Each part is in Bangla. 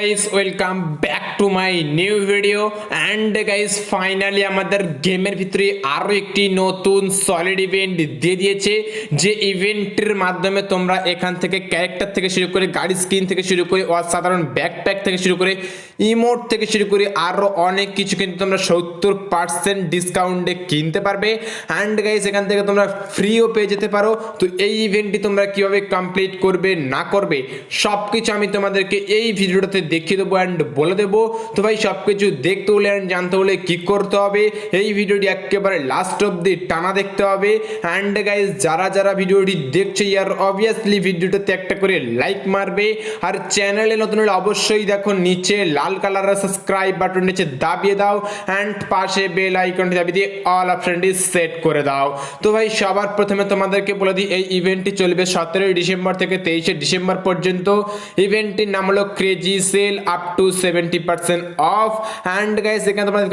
Guys welcome back to my new video and guys finally আমাদের গেমের ভিতরে আরও একটি নতুন সলিড ইভেন্ট দিয়ে দিয়েছে। যে ইভেন্টের মাধ্যমে তোমরা এখান থেকে ক্যারেক্টার থেকে শুরু করে গাড়ি স্ক্রিন থেকে শুরু করে অসাধারণ ব্যাকপ্যাক থেকে শুরু করে ইমোট থেকে শুরু করে আরও অনেক কিছু কিন্তু তোমরা সত্তর পার্সেন্ট ডিসকাউন্টে কিনতে পারবে। অ্যান্ড গাইস এখান থেকে তোমরা ফ্রিও পেয়ে যেতে পারো। তো এই ইভেন্টটি তোমরা কীভাবে কমপ্লিট করবে, না করবে সব কিছু আমি তোমাদেরকে এই ভিডিওটাতে দেখিয়ে দেবো অ্যান্ড বলে দেবো। তো ভাই সব কিছু দেখতে হলে অ্যান্ড জানতে হলে কী করতে হবে। এই ভিডিওটি একেবারে লাস্ট অব্দি টানা দেখতে হবে। অ্যান্ড গাইজ যারা যারা ভিডিওটি দেখছে ইয়ার অবভিয়াসলি ভিডিওটাতে একটা করে লাইক মারবে। আর চ্যানেলে নতুন হলে অবশ্যই দেখো, নিচে লাল কালারের সাবস্ক্রাইব বাটন নিচে দাবিয়ে দাও। অ্যান্ড পাশে বেল আইকনটি দাবিয়ে দিয়ে অল অপশনটি সেট করে দাও। তো ভাই, সবার প্রথমে তোমাদেরকে বলে দিই, এই ইভেন্টটি চলবে সতেরোই ডিসেম্বর থেকে তেইশে ডিসেম্বর পর্যন্ত। ইভেন্টটির নাম হলো crazy sale up to seventy percent off and guys এখানে তোমাদের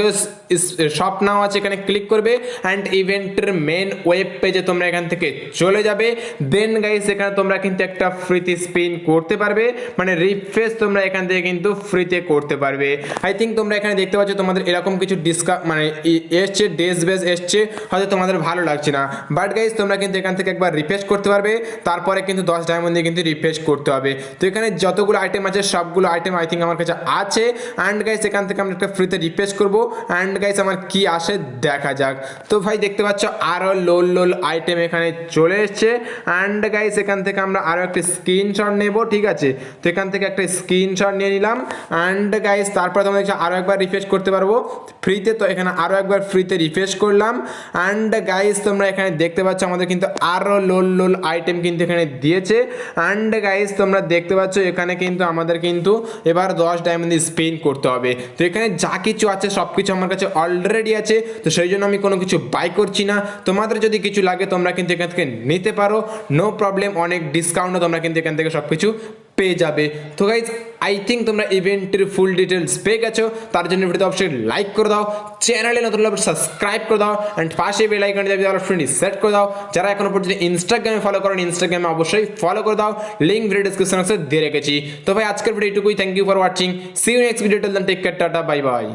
শপ নাও আছে, এখানে ক্লিক করবে। অ্যান্ড ইভেন্টের মেন ওয়েব পেজে তোমরা এখান থেকে চলে যাবে। দেন গাইস এখানে তোমরা কিন্তু একটা ফ্রিতে স্পিন করতে পারবে। মানে রিফ্রেশ তোমরা এখান থেকে কিন্তু ফ্রিতে করতে পারবে। আই থিঙ্ক তোমরা এখানে দেখতে পাচ্ছ, তোমাদের এরকম কিছু ডিসকা মানে এসছে ডেস বেস এসছে, হয়তো তোমাদের ভালো লাগছে না। বাট গাইস তোমরা কিন্তু এখান থেকে একবার রিফ্রেশ করতে পারবে। তারপরে কিন্তু দশ ডায়মন্ড দিয়ে কিন্তু রিফ্রেশ করতে হবে। তো এখানে যতগুলো আইটেম আছে, সবগুলো আইটেম আই থিঙ্ক আমার কাছে আছে। অ্যান্ড গাইস এখান থেকে আমরা একটা ফ্রিতে রিফ্রেশ করব। অ্যান্ড গাইস আমার কি আসে দেখা যাক। তো ভাই, দেখতে পাচ্ছ আরও লোল লোল আইটেম এখানে চলে এসছে। অ্যান্ড গাইস এখান থেকে আমরা আরও একটা স্ক্রিনশট নেব, ঠিক আছে? তো এখান থেকে একটা স্ক্রিনশট নিয়ে নিলাম। অ্যান্ড গাইস তারপর তোমরা দেখছ আরও একবার রিফ্রেশ করতে পারব। ফ্রিতে তো এখানে আরও একবার ফ্রিতে রিফ্রেশ করলাম। অ্যান্ড গাইস তোমরা এখানে দেখতে পাচ্ছ, আমাদের কিন্তু আরও লোল লোল আইটেম কিন্তু এখানে দিয়েছে। অ্যান্ড গাইস তোমরা দেখতে পাচ্ছ, এখানে কিন্তু আমাদের কিন্তু এবার দশ ডায়মন্ড স্পেন করতে হবে। তো এখানে যা কিছু আছে সব কিছু আমার কাছে অলরেডি আছে। তো সেই জন্য আমি কোনো কিছু বাই করছি না। তোমাদের যদি কিছু লাগে, তোমরা কিন্তু এখান থেকে নিতে পারো। নো প্রবলেম অনেক ডিসকাউন্টও তোমরা কিন্তু এখান থেকে সব কিছু পেয়ে যাবে। তো গাইজ আই থিঙ্ক তোমরা ইভেন্টের ফুল ডিটেলস পেয়ে গেছো। তার জন্য ভিডিওতে অবশ্যই লাইক করে দাও। চ্যানেলে নতুন লাভ সাবস্ক্রাইব করে দাও। অ্যান্ড পাশে বেল আইকনটি দাবি অপশনটি সেট করে দাও। যারা এখনও পর্যন্ত ইনস্টাগ্রামে ফলো করেন ইনস্টাগ্রামে অবশ্যই ফলো করে দাও। লিঙ্ক ভিডিও ডিসক্রিপশন বক্সে দিয়ে রেখেছি। তো ভাই, আজকের ভিডিও এটুকুই। Thank you for watching see you next video till then take care tata bye bye